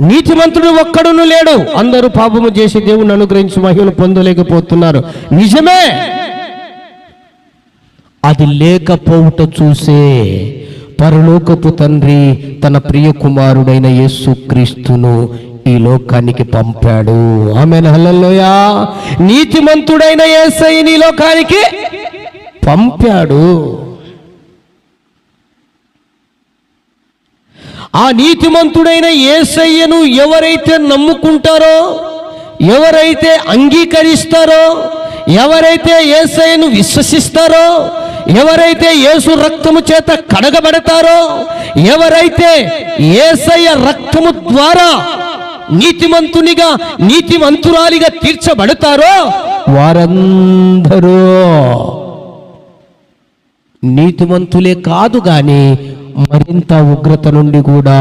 నీతిమంతుడు ఒక్కడును లేడు. అందరూ పాపము చేసి దేవుని అనుగ్రహించి మహిమను పొందలేకపోతున్నారు. నిజమే. అది లేకపోవుట చూసే పరలోకపు తండ్రి తన ప్రియ కుమారుడైన యేసుక్రీస్తును ఈ లోకానికి పంపాడు. ఆమె హల్లెలూయా. నీతిమంతుడైన ఏసై నీ లోకానికి పంపాడు. ఆ నీతిమంతుడైన యేసయ్యను ఎవరైతే నమ్ముకుంటారో ఎవరైతే అంగీకరిస్తారో ఎవరైతే ఏసయ్యను విశ్వసిస్తారో ఎవరైతే యేసు రక్తము చేత కడగబడతారో ఎవరైతే ఏసయ్య రక్తము ద్వారా నీతిమంతునిగా నీతిమంతురాలిగా తీర్చబడతారో వారందరూ నీతిమంతులే కాదు కానీ మరింత ఉగ్రత నుండి కూడా